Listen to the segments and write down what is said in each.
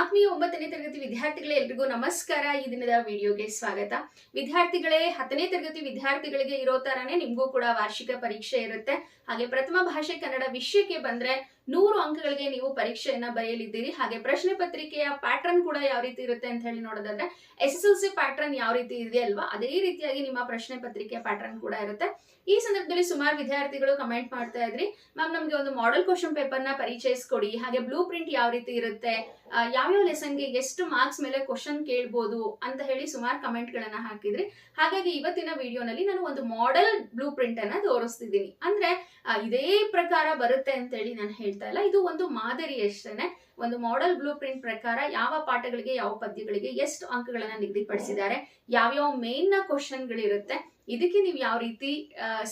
ಆತ್ಮೀಯ ಒಂಬತ್ತನೇ ತರಗತಿ ವಿದ್ಯಾರ್ಥಿಗಳೇ ಎಲ್ರಿಗೂ ನಮಸ್ಕಾರ. ಈ ದಿನದ ವಿಡಿಯೋಗೆ ಸ್ವಾಗತ. ವಿದ್ಯಾರ್ಥಿಗಳೇ, ಹತ್ತನೇ ತರಗತಿ ವಿದ್ಯಾರ್ಥಿಗಳಿಗೆ ಇರೋ ತರಾನೇ ನಿಮಗೂ ಕೂಡ ವಾರ್ಷಿಕ ಪರೀಕ್ಷೆ ಇರುತ್ತೆ. ಹಾಗೆ ಪ್ರಥಮ ಭಾಷೆ ಕನ್ನಡ ವಿಷಯಕ್ಕೆ ಬಂದ್ರೆ ನೂರು ಅಂಕಗಳಿಗೆ ನೀವು ಪರೀಕ್ಷೆಯನ್ನ ಬರೆಯಲಿದ್ದೀರಿ. ಹಾಗೆ ಪ್ರಶ್ನೆ ಪತ್ರಿಕೆಯ ಪ್ಯಾಟರ್ನ್ ಕೂಡ ಯಾವ ರೀತಿ ಇರುತ್ತೆ ಅಂತ ಹೇಳಿ ನೋಡೋದಾದ್ರೆ S S L C pattern ಯಾವ ರೀತಿ ಇದೆ ಅಲ್ವಾ? ಅದೇ ರೀತಿಯಾಗಿ ನಿಮ್ಮ ಪ್ರಶ್ನೆ ಪತ್ರಿಕೆಯ ಪ್ಯಾಟರ್ನ್ ಕೂಡ ಇರುತ್ತೆ. ಈ ಸಂದರ್ಭದಲ್ಲಿ ಸುಮಾರು ವಿದ್ಯಾರ್ಥಿಗಳು ಕಮೆಂಟ್ ಮಾಡ್ತಾ ಇದ್ರಿ. ಮ್ಯಾಮ್ ನಮ್ಗೆ ಒಂದು ಮಾಡೆಲ್ ಕ್ವಶನ್ ಪೇಪರ್ನ ಪರಿಚಯಿಸ್ಕೊಡಿ. ಹಾಗೆ ಬ್ಲೂ ಪ್ರಿಂಟ್ ಯಾವ ರೀತಿ ಇರುತ್ತೆ? ಯಾವ ಯಾವ್ಯಾವ ಲೆಸನ್ಗೆ ಎಷ್ಟು ಮಾರ್ಕ್ಸ್ ಮೇಲೆ ಕ್ವಶನ್ ಕೇಳ್ಬೋದು ಅಂತ ಹೇಳಿ ಸುಮಾರು ಕಮೆಂಟ್ ಗಳನ್ನ ಹಾಕಿದ್ರಿ. ಹಾಗಾಗಿ ಇವತ್ತಿನ ವಿಡಿಯೋನಲ್ಲಿ ನಾನು ಒಂದು ಮಾಡೆಲ್ ಬ್ಲೂ ಪ್ರಿಂಟ್ ಅನ್ನ ತೋರಿಸ್ತಿದ್ದೀನಿ. ಅಂದ್ರೆ ಇದೇ ಪ್ರಕಾರ ಬರುತ್ತೆ ಅಂತ ಹೇಳಿ ನಾನು ಹೇಳ್ತಾ ಇಲ್ಲ. ಇದು ಒಂದು ಮಾದರಿ ಅಷ್ಟೇನೆ ಒಂದು ಮಾಡೆಲ್ ಬ್ಲೂ ಪ್ರಿಂಟ್ ಪ್ರಕಾರ ಯಾವ ಪಾಠಗಳಿಗೆ, ಯಾವ ಪದ್ಯಗಳಿಗೆ ಎಷ್ಟು ಅಂಕಗಳನ್ನ ನಿಗದಿಪಡಿಸಿದ್ದಾರೆ? ಯಾವ್ಯಾವ ಮೇನ್ನ ಕ್ವಶನ್ಗಳಿರುತ್ತೆ ಇದಕ್ಕೆ ನೀವು ಯಾವ ರೀತಿ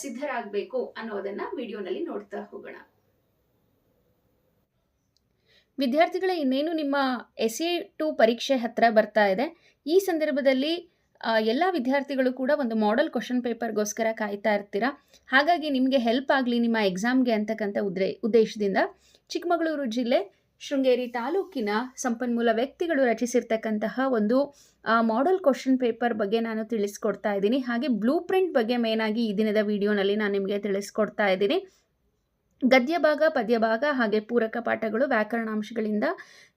ಸಿದ್ಧರಾಗಬೇಕು ಅನ್ನೋದನ್ನ ವಿಡಿಯೋನಲ್ಲಿ ನೋಡ್ತಾ ಹೋಗೋಣ. ವಿದ್ಯಾರ್ಥಿಗಳೇ, ಇನ್ನೇನು ನಿಮ್ಮ ಎಸ್ ಎ ಟು ಪರೀಕ್ಷೆ ಹತ್ರ ಬರ್ತಾ ಇದೆ. ಈ ಸಂದರ್ಭದಲ್ಲಿ ಎಲ್ಲ ವಿದ್ಯಾರ್ಥಿಗಳು ಕೂಡ ಒಂದು ಮಾಡೆಲ್ ಕ್ವಶನ್ ಪೇಪರ್ಗೋಸ್ಕರ ಕಾಯ್ತಾ ಇರ್ತೀರಾ? ಹಾಗಾಗಿ ನಿಮಗೆ ಹೆಲ್ಪ್ ಆಗಲಿ ನಿಮ್ಮ ಎಕ್ಸಾಮ್ಗೆ ಅಂತಕ್ಕಂಥ ಉದ್ರೆ, ಉದ್ದೇಶದಿಂದ ಚಿಕ್ಕಮಗಳೂರು ಜಿಲ್ಲೆ, ಶೃಂಗೇರಿ ತಾಲೂಕಿನ ಸಂಪನ್ಮೂಲ ವ್ಯಕ್ತಿಗಳು ರಚಿಸಿರ್ತಕ್ಕಂತಹ ಒಂದು ಮಾಡೆಲ್ ಕ್ವಶನ್ ಪೇಪರ್ ಬಗ್ಗೆ ನಾನು ತಿಳಿಸ್ಕೊಡ್ತಾ ಇದ್ದೀನಿ. ಹಾಗೆ ಬ್ಲೂ ಪ್ರಿಂಟ್ ಬಗ್ಗೆ ಮೇನಾಗಿ ಈ ದಿನದ ವಿಡಿಯೋನಲ್ಲಿ ನಾನು ನಿಮಗೆ ತಿಳಿಸ್ಕೊಡ್ತಾ ಇದ್ದೀನಿ. ಗದ್ಯ ಭಾಗ, ಪದ್ಯ ಭಾಗ ಹಾಗೆ ಪೂರಕ ಪಾಠಗಳು ವ್ಯಾಕರಣಾಂಶಗಳಿಂದ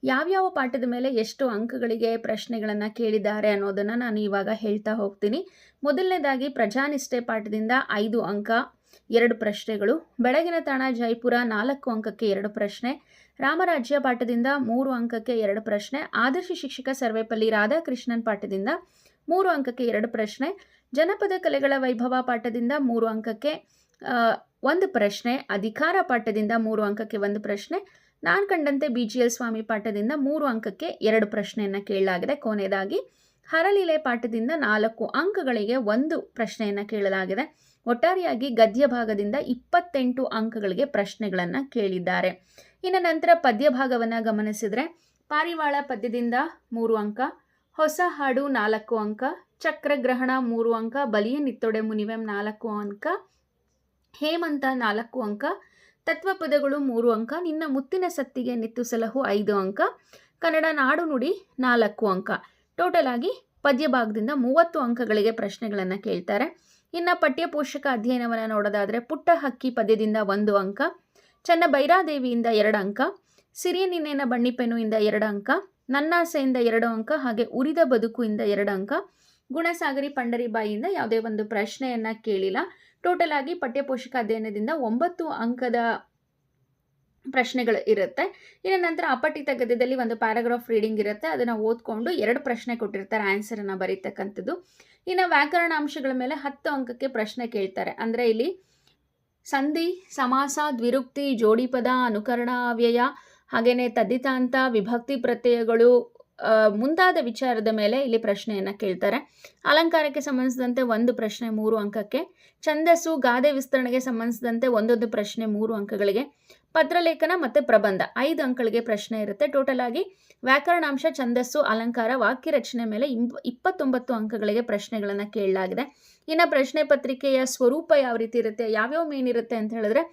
ಯಾವ್ಯಾವ ಪಾಠದ ಮೇಲೆ ಎಷ್ಟು ಅಂಕಗಳಿಗೆ ಪ್ರಶ್ನೆಗಳನ್ನು ಕೇಳಿದ್ದಾರೆ ಅನ್ನೋದನ್ನು ನಾನು ಇವಾಗ ಹೇಳ್ತಾ ಹೋಗ್ತೀನಿ. ಮೊದಲನೇದಾಗಿ ಪ್ರಜಾನಿಷ್ಠೆ ಪಾಠದಿಂದ ಐದು ಅಂಕ, ಎರಡು ಪ್ರಶ್ನೆಗಳು. ಬೆಳಗಿನ ತಾಣ, ಜೈಪುರ, ನಾಲ್ಕು ಅಂಕಕ್ಕೆ ಎರಡು ಪ್ರಶ್ನೆ. ರಾಮರಾಜ್ಯ ಪಾಠದಿಂದ ಮೂರು ಅಂಕಕ್ಕೆ ಎರಡು ಪ್ರಶ್ನೆ. ಆದರ್ಶ ಶಿಕ್ಷಕ ಸರ್ವೇಪಲ್ಲಿ ರಾಧಾಕೃಷ್ಣನ್ ಪಾಠದಿಂದ ಮೂರು ಅಂಕಕ್ಕೆ ಎರಡು ಪ್ರಶ್ನೆ. ಜನಪದ ಕಲೆಗಳ ವೈಭವ ಪಾಠದಿಂದ ಮೂರು ಅಂಕಕ್ಕೆ ಒಂದು ಪ್ರಶ್ನೆ, ಅಧಿಕಾರ ಪಾಠದಿಂದ ಮೂರು ಅಂಕಕ್ಕೆ ಒಂದು ಪ್ರಶ್ನೆ, ನಾನು ಕಂಡಂತೆ ಬಿ ಜಿ ಎಲ್ ಸ್ವಾಮಿ ಪಾಠದಿಂದ ಮೂರು ಅಂಕಕ್ಕೆ ಎರಡು ಪ್ರಶ್ನೆಯನ್ನು ಕೇಳಲಾಗಿದೆ. ಕೊನೆಯದಾಗಿ, ಹರಲಿಲೆ ಪಾಠದಿಂದ ನಾಲ್ಕು ಅಂಕಗಳಿಗೆ ಒಂದು ಪ್ರಶ್ನೆಯನ್ನು ಕೇಳಲಾಗಿದೆ. ಒಟ್ಟಾರೆಯಾಗಿ ಗದ್ಯ ಭಾಗದಿಂದ ಇಪ್ಪತ್ತೆಂಟು ಅಂಕಗಳಿಗೆ ಪ್ರಶ್ನೆಗಳನ್ನು ಕೇಳಿದ್ದಾರೆ. ಇನ್ನು ನಂತರ ಪದ್ಯ ಭಾಗವನ್ನು ಗಮನಿಸಿದರೆ, ಪಾರಿವಾಳ ಪದ್ಯದಿಂದ ಮೂರು ಅಂಕ, ಹೊಸ ಹಾಡು ನಾಲ್ಕು ಅಂಕ, ಚಕ್ರಗ್ರಹಣ ಮೂರು ಅಂಕ, ಬಲಿಯ ನಿತ್ತೊಡೆ ಮುನಿವೆಂ ನಾಲ್ಕು ಅಂಕ ಹೇಮಂತ ನಾಲ್ಕು ಅಂಕ ತತ್ವ ಪದಗಳು ಮೂರು ಅಂಕ, ನಿನ್ನ ಮುತ್ತಿನ ಸತ್ತಿಗೆ ನಿತ್ತು ಸಲಹು ಐದು ಅಂಕ, ಕನ್ನಡ ನಾಡು ನುಡಿ ನಾಲ್ಕು ಅಂಕ. ಟೋಟಲ್ ಆಗಿ ಪದ್ಯ ಭಾಗದಿಂದ ಮೂವತ್ತು ಅಂಕಗಳಿಗೆ ಪ್ರಶ್ನೆಗಳನ್ನು ಕೇಳ್ತಾರೆ. ಇನ್ನು ಪಠ್ಯಪೋಷಕ ಅಧ್ಯಯನವನ್ನು ನೋಡೋದಾದರೆ ಪುಟ್ಟ ಹಕ್ಕಿ ಪದ್ಯದಿಂದ ಒಂದು ಅಂಕ, ಚನ್ನ ಬೈರಾದೇವಿಯಿಂದ ಎರಡು ಅಂಕ, ಸಿರಿಯ ನಿನ್ನೆನ ಬಣ್ಣಿಪೆನು ಇಂದ ಎರಡು ಅಂಕ ನನ್ನಾಸೆಯಿಂದ ಎರಡು ಅಂಕ, ಹಾಗೆ ಉರಿದ ಬದುಕು ಇಂದ ಎರಡು ಅಂಕ, ಗುಣಸಾಗರಿ ಪಂಡರಿಬಾಯಿಯಿಂದ ಯಾವುದೇ ಒಂದು ಪ್ರಶ್ನೆಯನ್ನು ಕೇಳಿಲ್ಲ. ಟೋಟಲ್ ಆಗಿ ಪಠ್ಯಪೋಷಕ ಅಧ್ಯಯನದಿಂದ ಒಂಬತ್ತು ಅಂಕದ ಪ್ರಶ್ನೆಗಳು ಇರುತ್ತೆ. ಇನ್ನು ನಂತರ ಅಪಠಿತ ಗದ್ಯದಲ್ಲಿ ಒಂದು ಪ್ಯಾರಾಗ್ರಾಫ್ ರೀಡಿಂಗ್ ಇರುತ್ತೆ. ಅದನ್ನು ಓದ್ಕೊಂಡು ಎರಡು ಪ್ರಶ್ನೆ ಕೊಟ್ಟಿರ್ತಾರೆ. ಆನ್ಸರನ್ನು ಬರೀತಕ್ಕಂಥದ್ದು. ಇನ್ನು ವ್ಯಾಕರಣ ಅಂಶಗಳ ಮೇಲೆ ಹತ್ತು ಅಂಕಕ್ಕೆ ಪ್ರಶ್ನೆ ಕೇಳ್ತಾರೆ. ಅಂದರೆ ಇಲ್ಲಿ ಸಂಧಿ, ಸಮಾಸ, ದ್ವಿರುಕ್ತಿ, ಜೋಡಿಪದ, ಅನುಕರಣ, ಅವ್ಯಯ ಹಾಗೆಯೇ ತದ್ದಿತಾಂತ ವಿಭಕ್ತಿ ಪ್ರತ್ಯಯಗಳು ಮುಂತಾದ ವಿಚಾರದ ಮೇಲೆ ಇಲ್ಲಿ ಪ್ರಶ್ನೆಯನ್ನು ಕೇಳ್ತಾರೆ. ಅಲಂಕಾರಕ್ಕೆ ಸಂಬಂಧಿಸಿದಂತೆ ಒಂದು ಪ್ರಶ್ನೆ ಮೂರು ಅಂಕಕ್ಕೆ, ಛಂದಸ್ಸು ಗಾದೆ ವಿಸ್ತರಣೆಗೆ ಸಂಬಂಧಿಸಿದಂತೆ ಒಂದೊಂದು ಪ್ರಶ್ನೆ ಮೂರು ಅಂಕಗಳಿಗೆ, ಪತ್ರಲೇಖನ ಮತ್ತು ಪ್ರಬಂಧ ಐದು ಅಂಕಗಳಿಗೆ ಪ್ರಶ್ನೆ ಇರುತ್ತೆ. ಟೋಟಲ್ ಆಗಿ ವ್ಯಾಕರಣಾಂಶ, ಛಂದಸ್ಸು, ಅಲಂಕಾರ, ವಾಕ್ಯ ರಚನೆ ಮೇಲೆ ಇಂಪ್ ಇಪ್ಪತ್ತೊಂಬತ್ತು ಅಂಕಗಳಿಗೆ ಪ್ರಶ್ನೆಗಳನ್ನು ಕೇಳಲಾಗಿದೆ. ಇನ್ನು ಪ್ರಶ್ನೆ ಪತ್ರಿಕೆಯ ಸ್ವರೂಪ ಯಾವ ರೀತಿ ಇರುತ್ತೆ, ಯಾವ್ಯಾವ ಮೇನ್ ಇರುತ್ತೆ ಅಂತ ಹೇಳಿದ್ರೆ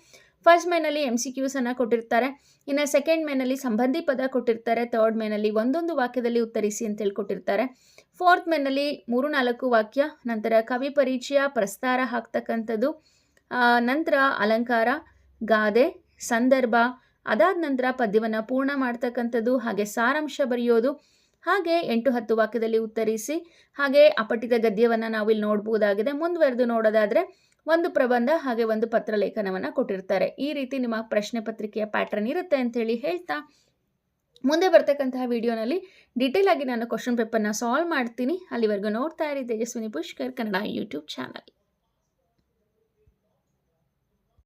ಫಸ್ಟ್ ಮೇನಲ್ಲಿ ಎಂ ಸಿ ಕ್ಯೂಸನ್ನು ಕೊಟ್ಟಿರ್ತಾರೆ. ಇನ್ನು ಸೆಕೆಂಡ್ ಮೇನಲ್ಲಿ ಸಂಬಂಧಿ ಪದ ಕೊಟ್ಟಿರ್ತಾರೆ. ಥರ್ಡ್ ಮೇನಲ್ಲಿ ಒಂದೊಂದು ವಾಕ್ಯದಲ್ಲಿ ಉತ್ತರಿಸಿ ಅಂತೇಳಿ ಕೊಟ್ಟಿರ್ತಾರೆ. ಫೋರ್ತ್ ಮೇನಲ್ಲಿ ಮೂರು ನಾಲ್ಕು ವಾಕ್ಯ, ನಂತರ ಕವಿ ಪರಿಚಯ, ಪ್ರಸ್ತಾರ ಹಾಕ್ತಕ್ಕಂಥದ್ದು ನಂತರ ಅಲಂಕಾರ, ಗಾದೆ, ಸಂದರ್ಭ, ಅದಾದ ನಂತರ ಪದ್ಯವನ್ನು ಪೂರ್ಣ ಮಾಡ್ತಕ್ಕಂಥದ್ದು, ಹಾಗೆ ಸಾರಾಂಶ ಬರೆಯೋದು, ಹಾಗೆ ಎಂಟು ಹತ್ತು ವಾಕ್ಯದಲ್ಲಿ ಉತ್ತರಿಸಿ, ಹಾಗೆ ಅಪಠಿತ ಗದ್ಯವನ್ನು ನಾವಿಲ್ಲಿ ನೋಡ್ಬೋದಾಗಿದೆ. ಮುಂದುವರೆದು ನೋಡೋದಾದರೆ ಒಂದು ಪ್ರಬಂಧ ಹಾಗೆ ಒಂದು ಪತ್ರಲೇಖನವನ್ನು ಕೊಟ್ಟಿರ್ತಾರೆ. ಈ ರೀತಿ ನಿಮ್ಮ ಪ್ರಶ್ನೆ ಪತ್ರಿಕೆಯ ಪ್ಯಾಟರ್ನ್ ಇರುತ್ತೆ ಅಂತೇಳಿ ಹೇಳ್ತಾ ಮುಂದೆ ಬರ್ತಕ್ಕಂತಹ ವಿಡಿಯೋನಲ್ಲಿ ಡೀಟೇಲ್ ಆಗಿ ನಾನು ಕ್ವಶನ್ ಪೇಪರ್ನ ಸಾಲ್ವ್ ಮಾಡ್ತೀನಿ. ಅಲ್ಲಿವರೆಗೂ ನೋಡ್ತಾ ಇರಿ ತೇಜಸ್ವಿನಿ ಪುಷ್ಕರ್ ಕನ್ನಡ ಯೂಟ್ಯೂಬ್ ಚಾನಲ್